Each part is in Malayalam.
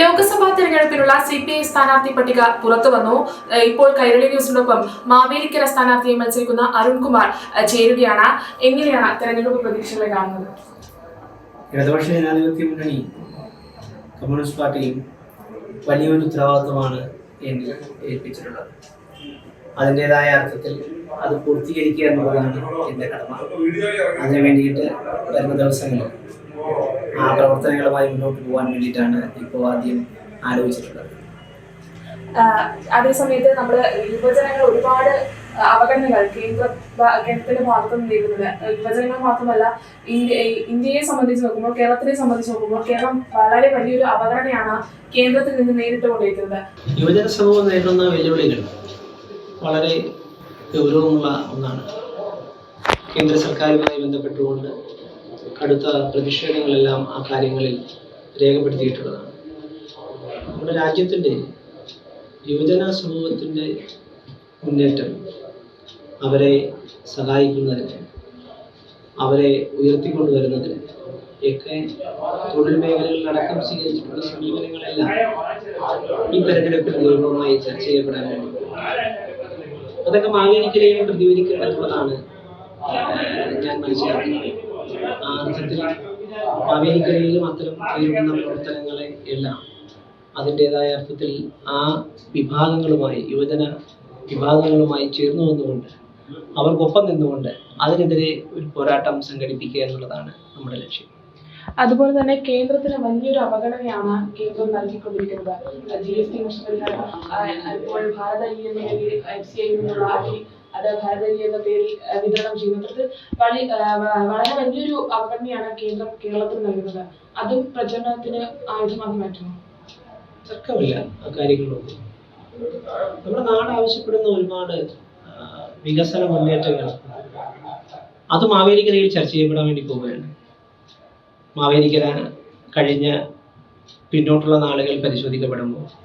ലോക്സഭാ തെരഞ്ഞെടുപ്പിനുള്ള സി പി ഐ സ്ഥാനാർത്ഥി പട്ടിക പുറത്തുവന്നു വന്നു. ഇപ്പോൾ കൈരളി ന്യൂസിനൊപ്പം മാവേലിക്കര സ്ഥാനാർത്ഥിയെ മത്സരിക്കുന്ന അരുൺകുമാർ ചേരുകയാണ്. എങ്ങനെയാണ് തെരഞ്ഞെടുപ്പ് പ്രതീക്ഷകളെ കാണുന്നത്? ഇടതുപക്ഷ ജനാധിപത്യ മുന്നണി കമ്മ്യൂണിസ്റ്റ് പാർട്ടിയും വലിയൊരു ഉത്തരവാദിത്വമാണ് എന്നെ ഏൽപ്പിച്ചിട്ടുള്ളത്. അതിന്റെതായ അർത്ഥത്തിൽ അത് പൂർത്തീകരിക്കുക എന്നുള്ളതാണ് എന്റെ കടമ. അതിനു വേണ്ടിയിട്ട് വരുന്ന ദിവസങ്ങളിൽ ആ പ്രവർത്തനങ്ങളുമായി മുന്നോട്ട് പോകാൻ വേണ്ടിയിട്ടാണ് ഇപ്പോൾ ആദ്യം ആലോചിച്ചിട്ടുള്ളത്. അതേസമയത്ത് നമ്മൾ യുവജനങ്ങൾ ഒരുപാട് അവഗണനകൾ കേന്ദ്ര കേരളത്തിന്റെ കേന്ദ്രത്തിന്റെ ഭാഗത്ത് നിന്ന് നേരിടുന്നത് യുവജനങ്ങൾ മാത്രമല്ല ഇന്ത്യ ഇന്ത്യയെ സംബന്ധിച്ച് നോക്കുമ്പോൾ കേരളത്തിനെ സംബന്ധിച്ച് നോക്കുമ്പോൾ കേരളം വളരെ വലിയൊരു അവഗണനയാണ് കേന്ദ്രത്തിൽ നിന്ന് നേരിട്ടുകൊണ്ടിരിക്കുന്നത് യുവജന സമൂഹം നേരിടുന്ന വെല്ലുവിളികൾ വളരെ ഗൗരവമുള്ള ഒന്നാണ്. കേന്ദ്ര സർക്കാരുമായി ബന്ധപ്പെട്ടുകൊണ്ട് കടുത്ത പ്രതിഷേധങ്ങളെല്ലാം ആ കാര്യങ്ങളിൽ രേഖപ്പെടുത്തിയിട്ടുള്ളതാണ്. നമ്മുടെ രാജ്യത്തിന്റെ യുവജന സമൂഹത്തിന്റെ മുന്നേറ്റം അവരെ സഹായിക്കുന്നതിന് അവരെ ഉയർത്തിക്കൊണ്ടുവരുന്നതിന് ഒക്കെ തൊഴിൽ മേഖലകളിലടക്കം സ്വീകരിച്ചിട്ടുള്ള സമീപനങ്ങളെല്ലാം ഈ തെരഞ്ഞെടുപ്പിൽ ഗൗരവമായി ചർച്ച ചെയ്യപ്പെടാൻ വേണ്ടി അതൊക്കെ മാവേലിക്കരയിൽ പ്രതിഫലിക്കും എന്നുള്ളതാണ് ഞാൻ മനസ്സിലാക്കുന്നത് ആ അർത്ഥത്തിൽ മാവേലിക്കരയിലും അത്തരം ചെയ്യുന്ന പ്രവർത്തനങ്ങളെ എല്ലാം അതിന്റെതായ അർത്ഥത്തിൽ ആ വിഭാഗങ്ങളുമായി യുവജന വിഭാഗങ്ങളുമായി ചേർന്നു വന്നുകൊണ്ട് അവർക്കൊപ്പം നിന്നുകൊണ്ട് അതിനെതിരെ ഒരു പോരാട്ടം സംഘടിപ്പിക്കുക എന്നുള്ളതാണ് നമ്മുടെ ലക്ഷ്യം. അതുപോലെ തന്നെ കേന്ദ്രത്തിന് വലിയൊരു അവഗണനയാണ് കേന്ദ്രം നൽകിക്കൊണ്ടിരിക്കുന്നത്. ജി എസ് ടി നഷ്ടപരിഹാരം ഇപ്പോൾ ഭാരത എഫ് സി ഐ അത് ഭാരതീയ എന്ന പേരിൽ വിതരണം ചെയ്യുന്നത്. വളി ആ, വ- വളരെ വലിയൊരു അവഗണനയാണ് കേന്ദ്രം കേരളത്തിൽ നൽകുന്നത്. അതും പ്രചരണത്തിന് ആയുധമാക്കി മാറ്റുന്നു. തർക്കമില്ല. ആ കാര്യങ്ങളൊന്നും. നമ്മുടെ നാട് ആവശ്യപ്പെടുന്ന ഒരുപാട് വികസന മുന്നേറ്റങ്ങൾ. അത് മാവേലിക്കരയിൽ ചർച്ച ചെയ്യപ്പെടാൻ വേണ്ടി പോവുകയാണ്. മാവേലിക്കര കഴിഞ്ഞ പിന്നോട്ടുള്ള നാളുകൾ പരിശോധിക്കപ്പെടുമ്പോൾ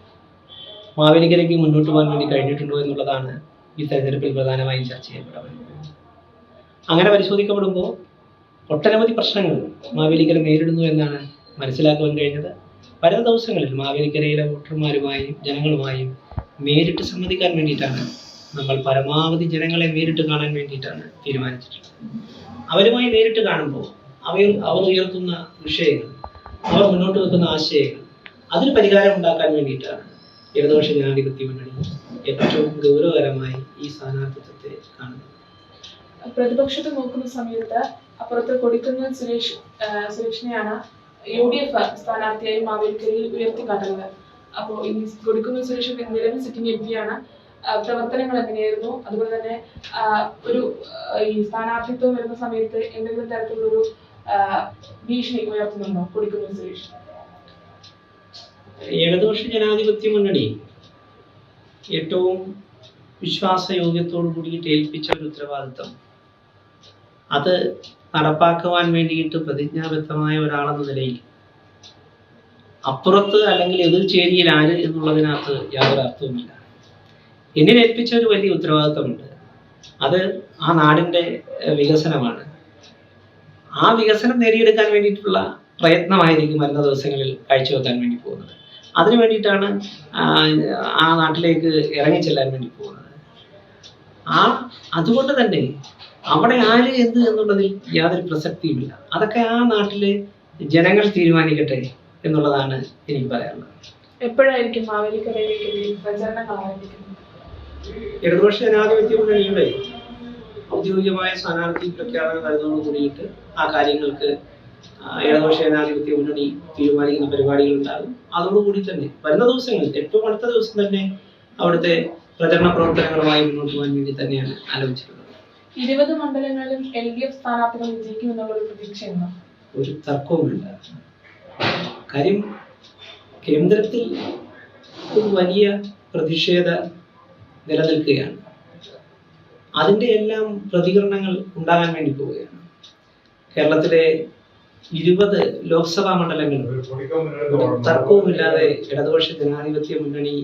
മാവേലിക്കരയ്ക്ക് മുന്നോട്ട് പോകാൻ വേണ്ടി കഴിഞ്ഞിട്ടുണ്ടോ എന്നുള്ളതാണ് ഈ തെരഞ്ഞെടുപ്പിൽ പ്രധാനമായും ചർച്ച ചെയ്യപ്പെടാൻ അങ്ങനെ പരിശോധിക്കപ്പെടുമ്പോൾ ഒട്ടനവധി പ്രശ്നങ്ങൾ മാവേലിക്കര നേരിടുന്നു എന്നാണ് മനസ്സിലാക്കുവാൻ കഴിഞ്ഞത്. പല ദിവസങ്ങളിൽ മാവേലിക്കരയിലെ വോട്ടർമാരുമായും ജനങ്ങളുമായും നേരിട്ട് സംവദിക്കാൻ വേണ്ടിയിട്ടാണ് നമ്മൾ പരമാവധി ജനങ്ങളെ നേരിട്ട് കാണാൻ വേണ്ടിയിട്ടാണ് തീരുമാനിച്ചിട്ടുള്ളത്. അവരുമായി നേരിട്ട് കാണുമ്പോൾ അവർ അവർ ഉയർത്തുന്ന വിഷയങ്ങൾ അവർ മുന്നോട്ട് വെക്കുന്ന ആശയങ്ങൾ അതിന് പരിഹാരം ഉണ്ടാക്കാൻ വേണ്ടിയിട്ടാണ് ഇടതുപക്ഷ ജനാധിപത്യ മുന്നണി ഏറ്റവും ഗൗരവകരമായി ഈ സ്ഥാനാർത്ഥിത്വത്തെ കാണുന്നത്. പ്രതിപക്ഷത്ത് നോക്കുന്ന സമയത്ത് അപ്പുറത്ത് കൊടിക്കുന്നിൽ സുരേഷ് സുരേഷിനെയാണ് യു ഡി എഫ് സ്ഥാനാർത്ഥിയായി മാവേലിക്കരയിൽ ഉയർത്തിക്കാട്ടുന്നത്. അപ്പോൾ ഈ കൊടിക്കുന്നിൽ സുരേഷ് നിലവിൽ സിറ്റിംഗ് എം പിയാണ് പ്രവർത്തനങ്ങൾ എങ്ങനെയായിരുന്നു? അതുപോലെ തന്നെ ഒരു ഈ സ്ഥാനാർത്ഥിത്വം വരുന്ന സമയത്ത് എന്തെങ്കിലും തരത്തിലുള്ളൊരു ഒരു ഭീഷണി ഉയർത്തുന്നുണ്ടോ കൊടിക്കുന്നിൽ സുരേഷ്? ഇടതുപക്ഷ ജനാധിപത്യ മുന്നണി ഏറ്റവും വിശ്വാസയോഗ്യത്തോടു കൂടിയിട്ട് ഏൽപ്പിച്ച ഒരു ഉത്തരവാദിത്വം. അത് നടപ്പാക്കുവാൻ വേണ്ടിയിട്ട് പ്രതിജ്ഞാബദ്ധമായ ഒരാളെന്ന നിലയിൽ അപ്പുറത്ത് അല്ലെങ്കിൽ എതിർചേരിയിൽ ആര് എന്നുള്ളതിനകത്ത് യാതൊരു അർത്ഥവുമില്ല. എന്നിൽ ഏൽപ്പിച്ച ഒരു വലിയ ഉത്തരവാദിത്വമുണ്ട്. അത് ആ നാടിന്റെ വികസനമാണ്. ആ വികസനം നേടിയെടുക്കാൻ വേണ്ടിയിട്ടുള്ള പ്രയത്നമായിരിക്കും വരുന്ന ദിവസങ്ങളിൽ കാഴ്ചവെക്കാൻ വേണ്ടി പോകുന്നത്. അതിനു വേണ്ടിയിട്ടാണ് ആ, നാട്ടിലേക്ക് ഇറങ്ങിച്ചെല്ലാൻ വേണ്ടി പോകുന്നത്. ആ അതുകൊണ്ട് തന്നെ അവിടെ ആര് എന്ത് എന്നുള്ളതിൽ യാതൊരു പ്രസക്തിയുമില്ല. അതൊക്കെ ആ നാട്ടിലെ ജനങ്ങൾ തീരുമാനിക്കട്ടെ എന്നുള്ളതാണ് എനിക്ക് പറയാനുള്ളത്. എപ്പോഴായിരിക്കും ഇടതുപക്ഷ ജനാധിപത്യ മുന്നണിയുടെ ഔദ്യോഗികമായ സ്ഥാനാർത്ഥി പ്രഖ്യാപനം വരുന്നതോട് കൂടിയിട്ട് ആ കാര്യങ്ങൾക്ക് ഇടതുപക്ഷ ജനാധിപത്യ മുന്നണി തീരുമാനിക്കുന്ന പരിപാടികൾ ഉണ്ടാകും അതോടുകൂടി തന്നെ വരുന്ന ദിവസങ്ങളിൽ ഏറ്റവും അടുത്ത ദിവസം തന്നെ അവിടുത്തെ പ്രചരണ പ്രവർത്തനങ്ങളുമായി മുന്നോട്ട് പോകാൻ വേണ്ടി തന്നെയാണ് ആലോചിക്കുന്നത് ഇരുപത് മണ്ഡലങ്ങളിലും എൽ ഡി എഫ് സ്ഥാനാർത്ഥികൾ പ്രതീക്ഷയുണ്ടോ? ഒരു തർക്കവുമില്ല. കാര്യം കേന്ദ്രത്തിൽ ഒരു വലിയ പ്രതിഷേധ നിലനിൽക്കുകയാണ്. അതിന്റെ എല്ലാം പ്രതികരണങ്ങൾ ഉണ്ടാകാൻ വേണ്ടി പോവുകയാണ്. കേരളത്തിലെ ഇരുപത് ലോക്സഭാ മണ്ഡലങ്ങളിൽ തർക്കവുമില്ലാതെ ഇടതുപക്ഷ ജനാധിപത്യ മുന്നണി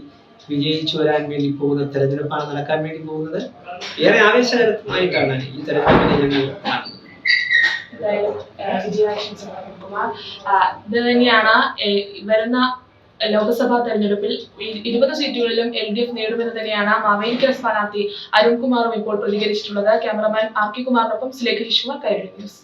വിജയിച്ചു വരാൻ വേണ്ടി പോകുന്ന തെരഞ്ഞെടുപ്പാണ് നടക്കാൻ വേണ്ടി പോകുന്നത്. ഏറെ ആവേശകരമായിട്ടാണ് ഈ തെരഞ്ഞെടുപ്പിനെ ഞങ്ങൾ കാണുന്നത് ഇത് തന്നെയാണ് വരുന്ന ലോക്സഭാ തെരഞ്ഞെടുപ്പിൽ ഇരുപത് സീറ്റുകളിലും എൽ ഡി എഫ് നേടുമെന്ന് തന്നെയാണ് മാവേലിക്കർ സ്ഥാനാർത്ഥി അരുൺകുമാറും ഇപ്പോൾ പ്രതികരിച്ചിട്ടുള്ളത്. ക്യാമറമാൻ ആർ കെ കുമാറിനൊപ്പം സുലേഖ ശിശുമാർ കൈരളി ന്യൂസ്.